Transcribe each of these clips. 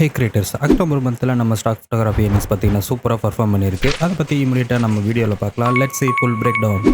ஹே creators October மந்தில் நம்ம stock photography இன்ஸ் பார்த்தீங்கன்னா சூப்பராக பர்ஃபார்ம் பண்ணியிருக்கு. அதை பற்றி இமீடியட்டாக நம்ம வீடியோவில் பார்க்கலாம். Let's see full breakdown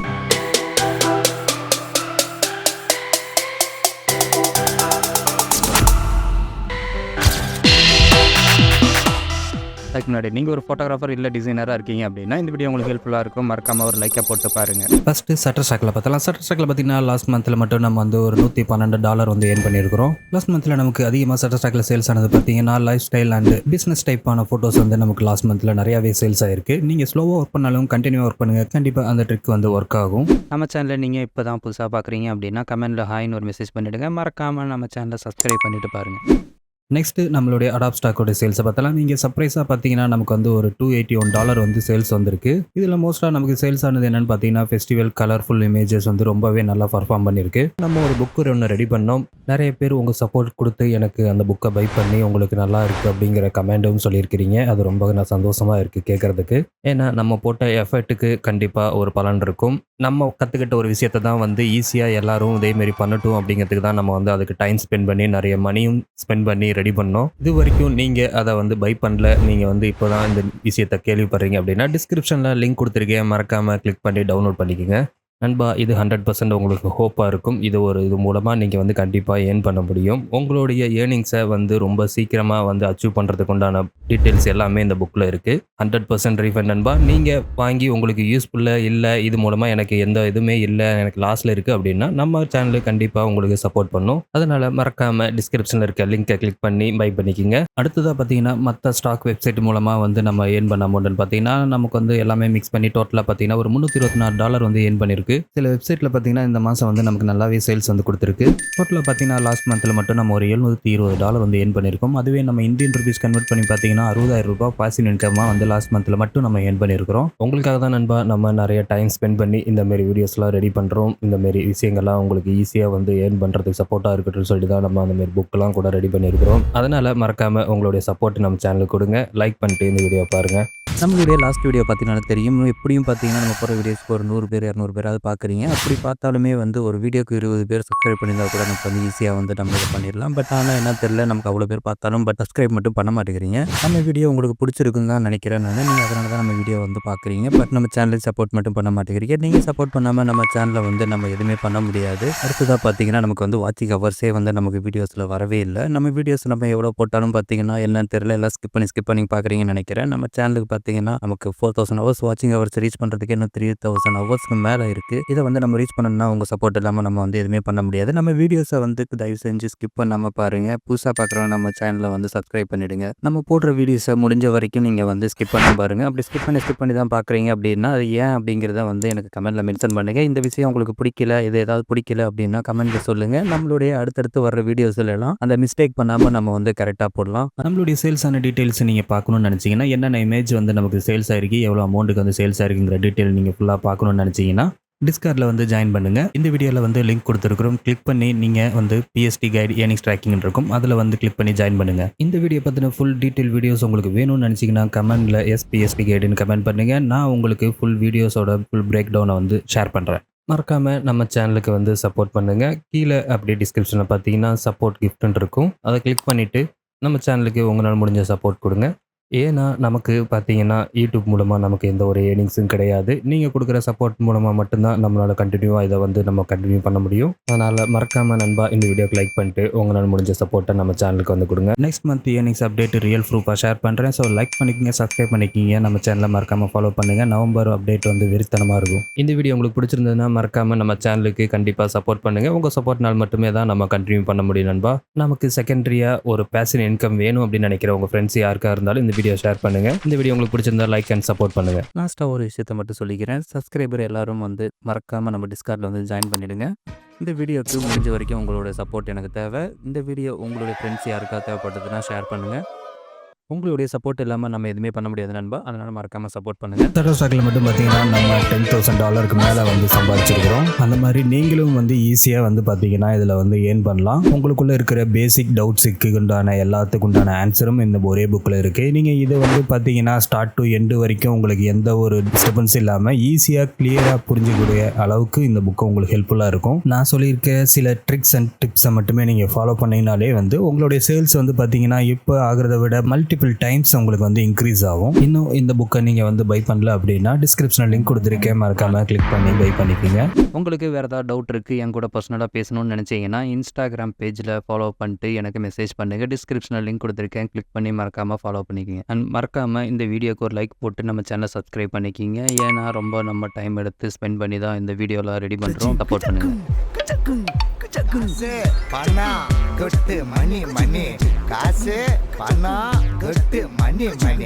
அதுக்கு முன்னாடி. நீங்கள் ஒரு ஃபோட்டோகிராஃபர் இல்லை டிசைனராக இருக்கீங்க அப்படின்னா இந்த வீடியோ உங்களுக்கு ஹெல்ப்ஃபுல்லாக இருக்கும். மறக்காமல் ஒரு லைக்கை போட்டு பாருங்கள் ஃபஸ்ட்டு சட்டர் ஸ்டாக்கில் பார்த்தலாம். சட்டர் ஸ்டாக்கில் பார்த்தீங்கன்னா லாஸ்ட் மந்தில் மட்டும் நம்ம வந்து ஒரு நூற்றி பன்னெண்டு டாலர் வந்து ஏர்ன் பண்ணியிருக்கிறோம். லாஸ்ட் மந்தில் நமக்கு அதிகமாக சட்டர் ஸ்டாக்கில் சேல்ஸ் ஆனது பார்த்தீங்கன்னா லைஃப் ஸ்டைல் அண்ட் பிஸ்னஸ் டைப்பான ஃபோட்டோஸ் வந்து நமக்கு லாஸ்ட் மந்தில் நிறையாவே சேல்ஸ் ஆயிருக்கு. நீங்கள் ஸ்லோவாக ஒர்க் பண்ணாலும் கண்டினியூ ஒர்க் பண்ணுங்கள் கண்டிப்பாக அந்த ட்ரிக் வந்து ஒர்க் ஆகும். நம்ம சேனலில் நீங்கள் இப்போ தான் புதுசாக பார்க்குறீங்க அப்படின்னா கமெண்ட்டில் ஹாய்னு ஒரு மெசேஜ் பண்ணிவிடுங்க மறக்காமல் நம்ம சேனலை சப்ஸ்கிரைப் பண்ணிட்டு பாருங்கள் நெக்ஸ்ட் நம்மளுடைய அடாப் ஸ்டாக்கோட சேல்ஸை பார்த்தலாம். நீங்கள் சர்ப்ரைஸாக பார்த்தீங்கன்னா நமக்கு வந்து ஒரு டூ எயிட்டி ஒன் டாலர் வந்து சேல்ஸ் வந்திருக்கு. இதில் மோஸ்ட்டாக நமக்கு சேல்ஸ் ஆனது என்னென்னு பார்த்தீங்கன்னா ஃபெஸ்டிவல் கலர்ஃபுல் இமேஜஸ் வந்து ரொம்பவே நல்லா பர்ஃபார்ம் பண்ணியிருக்கு நம்ம ஒரு புக்கு ஒன்று ரெடி பண்ணோம். நிறைய பேர் உங்கள் சப்போர்ட் கொடுத்து எனக்கு அந்த புக்கை பை பண்ணி உங்களுக்கு நல்லா இருக்குது அப்படிங்கிற கமெண்டும் சொல்லியிருக்கிறீங்க. அது ரொம்ப நான் சந்தோஷமாக இருக்குது கேட்குறதுக்கு ஏன்னா நம்ம போட்ட எஃபர்ட்டுக்கு கண்டிப்பாக ஒரு பலன் இருக்கும். நம்ம கற்றுக்கிட்ட ஒரு விஷயத்தை தான் வந்து ஈஸியாக எல்லாரும் இதேமாரி பண்ணட்டும் அப்படிங்கிறதுக்கு தான் நம்ம வந்து அதுக்கு டைம் ஸ்பெண்ட் பண்ணி நிறைய மணியும் ஸ்பெண்ட் பண்ணி ரெடி பண்ணோம். இது வரைக்கும் நீங்கள் அதை வந்து பை பண்ணல. நீங்கள் வந்து இப்போ தான் இந்த விஷயத்தை கேள்விப்படுறீங்க அப்படின்னா டிஸ்கிரிப்ஷனில் லிங்க் கொடுத்துருக்கேன். மறக்காமல் கிளிக் பண்ணி டவுன்லோட் பண்ணிக்கோங்க. நண்பா இது ஹண்ட்ரட் பர்சன்ட் உங்களுக்கு ஹோப்பாக இருக்கும். இது ஒரு இது மூலமாக நீங்கள் வந்து கண்டிப்பாக ஏர்ன் பண்ண முடியும். உங்களுடைய ஏர்னிங்ஸை வந்து ரொம்ப சீக்கிரமாக வந்து அச்சீவ் பண்ணுறதுக்கு உண்டான டீட்டெயில்ஸ் எல்லாமே இந்த புக்கில் இருக்குது ஹண்ட்ரட் பர்சன்ட் ரீஃபண்ட் நண்பா. நீங்கள் வாங்கி உங்களுக்கு யூஸ்ஃபுல்லாக இல்லை இது மூலமாக எனக்கு எந்த இதுவுமே இல்லை எனக்கு லாஸில் இருக்குது அப்படின்னா நம்ம சேனலு கண்டிப்பாக உங்களுக்கு சப்போர்ட் பண்ணும். அதனால் மறக்காமல் டிஸ்கிரிப்ஷனில் இருக்க லிங்க்கை கிளிக் பண்ணி பை பண்ணிக்கிங்க. அடுத்ததாக பார்த்தீங்கன்னா மற்ற ஸ்டாக் வெப்சைட் மூலமாக வந்து நம்ம ஏர்ன் பண்ண அமௌண்ட்னு பார்த்தீங்கன்னா நமக்கு வந்து எல்லாமே மிக்ஸ் பண்ணி டோட்டலாக பார்த்தீங்கன்னா ஒரு முந்நூற்றி இருபத்தி நாலு டாலர் வந்து ஏர்ன் பண்ணியிருக்கு சில வெப்சைட்டில் பார்த்தீங்கன்னா இந்த மாதம் வந்து நமக்கு நல்லாவே சேல்ஸ் வந்து கொடுத்துருக்கு. டோட்டலாக பார்த்தீங்கன்னா லாஸ்ட் மந்தில் மட்டும் நம்ம ஒரு எழுநூற்றி இருபது டாலர் வந்து ஏர்ன் பண்ணியிருக்கோம் அதுவே நம்ம இந்தியன் ருபீஸ் கன்வெர்ட் பண்ணி பார்த்தீங்கன்னா அறுபதாயிரம் ரூபாய் பாசிவ் இன்கமாக வந்து லாஸ்ட் மந்தில் மட்டும் நம்ம ஏர்ன் பண்ணியிருக்கிறோம் உங்களுக்காக தான் நண்பா நம்ம நிறைய டைம் ஸ்பெண்ட் பண்ணி இந்த மாதிரி வீடியோஸ்லாம் ரெடி பண்ணுறோம் இந்த மாதிரி விஷயங்கள்லாம் உங்களுக்கு ஈஸியாக வந்து ஏர்ன் பண்ணுறதுக்கு சப்போர்ட்டாக இருக்கட்டும் சொல்லிட்டு தான் நம்ம அந்த மாதிரி புக்கெலாம் கூட ரெடி பண்ணியிருக்கிறோம் அதனால் மறக்காமல் உங்களுடைய சப்போர்ட் நம்ம சேனலுக்கு கொடுங்க. லைக் பண்ணிட்டு இந்த வீடியோ பாருங்கள் நம்மளுடைய லாஸ்ட் வீடியோ பார்த்தீங்கன்னா தெரியும். எப்படியும் பார்த்தீங்கன்னா நம்ம போகிற வீடியோஸ்க்கு ஒரு நூறு பேர் இரநூறு பேராவது பார்க்குறீங்க. அப்படி பார்த்தாலுமே வந்து ஒரு வீடியோக்கு இருபது பேர் சப்ஸ்கிரைப் பண்ணியிருந்தா கூட நமக்கு வந்து ஈஸியாக வந்து நம்ம இது பண்ணிடலாம். பட் ஆனால் என்ன தெரியல நமக்கு அவ்வளோ பேர் பார்த்தாலும் பட் சப்ஸ்கிரைப் மட்டும் பண்ண மாட்டேங்கிறீங்க. நம்ம வீடியோ உங்களுக்கு பிடிச்சிருக்குன்னு தான் நினைக்கிறேன் நான். நீங்கள் அதனால தான் நம்ம வீடியோ வந்து பார்க்குறீங்க. பட் நம்ம சேனலுக்கு சப்போர்ட் மட்டும் பண்ண மாட்டேங்கிறீங்க. நீங்கள் சப்போர்ட் பண்ணாமல் நம்ம சேனலில் வந்து நம்ம எதுவுமே பண்ண முடியாது. அடுத்ததாக பார்த்தீங்கன்னா நமக்கு வந்து வாட்சிங் ஹவர்ஸே வந்து நமக்கு வீடியோஸில் வரவே இல்லை. நம்ம வீடியோஸ் நம்ம எவ்வளோ போட்டாலும் பார்த்தீங்கன்னா என்னன்னு தெரியல. எல்லாம் ஸ்கிப் பண்ணி ஸ்கிப் பண்ணி பார்க்குறீங்கன்னு நினைக்கிறேன். நம்ம சேனலுக்கு பார்த்தீங்கன்னா நமக்கு ஃபோர் தௌசண்ட் ஹவர்ஸ் வாட்சிங் ஹவர்ஸ் ரீச் பண்ணுறதுக்கு இன்னும் த்ரீ தௌசண்ட் ஹவர்ஸ்க்கு மேலே இருக்குது இதை வந்து நம்ம ரீச் பண்ணணும்னா உங்கள் சப்போர்ட் இல்லாமல் நம்ம வந்து எதுவுமே பண்ண முடியாது. நம்ம வீடியோஸை வந்து தயவு செஞ்சு ஸ்கிப் பண்ணாமல் பாருங்கள் புதுசாக பார்க்குறவங்க நம்ம சேனலை வந்து சப்ஸ்கிரைப் பண்ணிடுங்க. நம்ம போடுற வீடியோஸை முடிஞ்ச வரைக்கும் நீங்கள் வந்து ஸ்கிப் பண்ண பாருங்கள் அப்படி ஸ்கிப் பண்ணி ஸ்கிப் பண்ணி தான் பார்க்குறீங்க அப்படின்னா அது ஏன் அப்படிங்கிறத வந்து எனக்கு கமெண்ட்டில் மென்ஷன் பண்ணுங்கள் இந்த விஷயம் உங்களுக்கு பிடிக்கல இது ஏதாவது பிடிக்கல அப்படின்னா கமெண்ட்டில் சொல்லுங்கள் நம்மளுடைய அடுத்தடுத்து வர வீடியோஸ்ல எல்லாம் அந்த மிஸ்டேக் பண்ணாமல் நம்ம வந்து கரெக்டாக போடலாம். நம்மளுடைய சேல்ஸான டீட்டெயில்ஸ் நீங்கள் பார்க்கணும்னு நினச்சிங்கன்னா என்னென்ன இமேஜ் வந்து நமக்கு சேல்ஸ் ஆயிருக்கு. எவ்வளோ அமௌண்ட்டுக்கு வந்து சேல்ஸ் ஆயிருக்குங்கிற டீட்டெயில் நீங்கள் ஃபுல்லாக பார்க்கணும்னு நினச்சிங்கன்னா டிஸ்கார்டில் வந்து ஜாயின் பண்ணுங்கள் இந்த வீடியோவில் வந்து லிங்க் கொடுத்துருக்குறோம். கிளிக் பண்ணி நீங்கள் வந்து பிஎஸ்டி கைடு ஏர்னிங்ஸ் ட்ராக்கிங் இருக்கும். அதில் வந்து கிளிக் பண்ணி ஜாயின் பண்ணுங்கள் இந்த வீடியோ பற்றின ஃபுல் டீட்டெயில் வீடியோஸ் உங்களுக்கு வேணும்னு நினச்சிங்கன்னா கமெண்ட்டில் எஸ் பிஎஸ்டி கைடுன்னு கமெண்ட் பண்ணுங்கள் நான் உங்களுக்கு ஃபுல் வீடியோஸோட ஃபுல் பிரேக் டவுனை வந்து ஷேர் பண்ணுறேன் மறக்காமல் நம்ம சேனலுக்கு வந்து சப்போர்ட் பண்ணுங்கள் கீழே அப்படியே டிஸ்கிரிப்ஷனில் பார்த்தீங்கன்னா சப்போர்ட் கிஃப்ட்னு இருக்கும். அதை கிளிக் பண்ணிவிட்டு நம்ம சேனலுக்கு உங்களால் முடிஞ்ச சப்போர்ட் கொடுங்க. ஏன்னா நமக்கு பார்த்தீங்கன்னா யூடியூப் மூலமாக நமக்கு எந்த ஒரு ஏர்னிங்ஸும் கிடையாது. நீங்கள் கொடுக்குற சப்போர்ட் மூலமாக மட்டும்தான் நம்மளால் கண்டினியூவாக இதை வந்து நம்ம கண்டினியூ பண்ண முடியும். அதனால் மறக்காமல் நண்பா இந்த வீடியோக்கு லைக் பண்ணிட்டு உங்களால் முடிஞ்ச சப்போர்ட்டை நம்ம சேனலுக்கு வந்து கொடுங்க. Next month earnings update real ப்ரூஃபாக share பண்ணுறேன் ஸோ லைக் பண்ணிக்கங்க சப்ஸ்கிரைப் பண்ணிக்கிங்க. நம்ம சேனலை மறக்காமல் ஃபாலோ பண்ணுங்கள் நவம்பர் அப்டேட் வந்து வெறித்தனமாக இருக்கும். இந்த வீடியோ உங்களுக்கு பிடிச்சிருந்ததுன்னா மறக்காமல் நம்ம சேனலுக்கு கண்டிப்பாக சப்போர்ட் பண்ணுங்கள் உங்கள் சப்போர்ட்னால் மட்டுமே தான் நம்ம கண்டினியூ பண்ண முடியும் நண்பா. நமக்கு செகண்டரியாக ஒரு பேசின் இன்கம் வேணும் அப்படின்னு நினைக்கிற உங்கள் ஃப்ரெண்ட்ஸ் யாருக்கா இருந்தாலும் இந்த வீடியோ ஷேர் பண்ணுங்க. இந்த வீடியோ உங்களுக்கு பிடிச்சிருந்தா லைக் அண்ட் சப்போர்ட் பண்ணுங்கள் லாஸ்ட்டாக ஒரு விஷயத்த மட்டும் சொல்லிக்கிறேன். சப்ஸ்கிரைபர் எல்லாரும் வந்து மறக்காமல் நம்ம டிஸ்கார்டில் வந்து ஜாயின் பண்ணிடுங்க. இந்த வீடியோக்கு முடிஞ்ச வரைக்கும் உங்களோட சப்போர்ட் எனக்கு தேவை. இந்த வீடியோ உங்களுடைய ஃப்ரெண்ட்ஸ் யாருக்கா தேவைப்பட்டதுன்னா ஷேர் பண்ணுங்கள் உங்களுடைய சப்போர்ட் இல்லாமல் நம்ம எதுவுமே பண்ண முடியாது நண்பா. அதனால் மறக்காமல் சப்போர்ட் பண்ணுங்கள் தட ஸ்டாக்கில் மட்டும் பார்த்தீங்கன்னா நம்ம டென் தௌசண்ட் டாலருக்கு மேலே வந்து சம்பாதிச்சிருக்கிறோம். அந்த மாதிரி நீங்களும் வந்து ஈஸியாக வந்து பார்த்தீங்கன்னா இதில் வந்து ஏர்ன் பண்ணலாம். உங்களுக்குள்ளே இருக்கிற பேசிக் டவுட்ஸுக்கு உண்டான எல்லாத்துக்கு உண்டான ஆன்சரும் இந்த ஒரே புக்கில் இருக்குது நீங்கள் இதை வந்து பார்த்தீங்கன்னா ஸ்டார்ட் டு எண்டு வரைக்கும் உங்களுக்கு எந்த ஒரு டிஸ்டர்பன்ஸ் இல்லாமல் ஈஸியாக கிளியராக புரிஞ்சக்கூடிய அளவுக்கு இந்த புக்கு உங்களுக்கு ஹெல்ப்ஃபுல்லாக இருக்கும். நான் சொல்லியிருக்க சில ட்ரிக்ஸ் அண்ட் டிப்ஸை மட்டுமே நீங்கள் ஃபாலோ பண்ணீங்கனாலே வந்து உங்களுடைய சேல்ஸ் வந்து பார்த்தீங்கன்னா இப்போ ஆகிறத விட மல்டி மல்டிபிள் டைம்ஸ் உங்களுக்கு வந்து இன்க்ரீஸ் ஆகும். இன்னும் இந்த புக்கை நீங்கள் வந்து பை பண்ணல அப்படின்னா டிஸ்கிரிப்ஷனில் லிங்க் கொடுத்துருக்கேன். மறக்காமல் கிளிக் பண்ணி பை பண்ணிக்கோங்க. உங்களுக்கு வேறு ஏதாவது டவுட் இருக்குது என் கூட பர்சனலாக பேசணும்னு நினச்சிங்கன்னா இன்ஸ்டாகிராம் பேஜில் ஃபாலோ பண்ணிட்டு எனக்கு மெசேஜ் பண்ணுங்கள் டிஸ்கிரிப்ஷனில் லிங்க் கொடுத்துருக்கேன். கிளிக் பண்ணி மறக்காமல் ஃபாலோ பண்ணிக்கிங்க. அண்ட் மறக்காமல் இந்த வீடியோக்கு ஒரு லைக் போட்டு நம்ம சேனல் சப்ஸ்கிரைப் பண்ணிக்கிங்க. ஏன்னா ரொம்ப நம்ம டைம் எடுத்து ஸ்பெண்ட் பண்ணி தான் இந்த வீடியோலாம் ரெடி பண்ணுறோம் சப்போர்ட் பண்ணுங்கள் கொட்டு மணி மணி. காசு பணம் கொட்டு மணி மணி.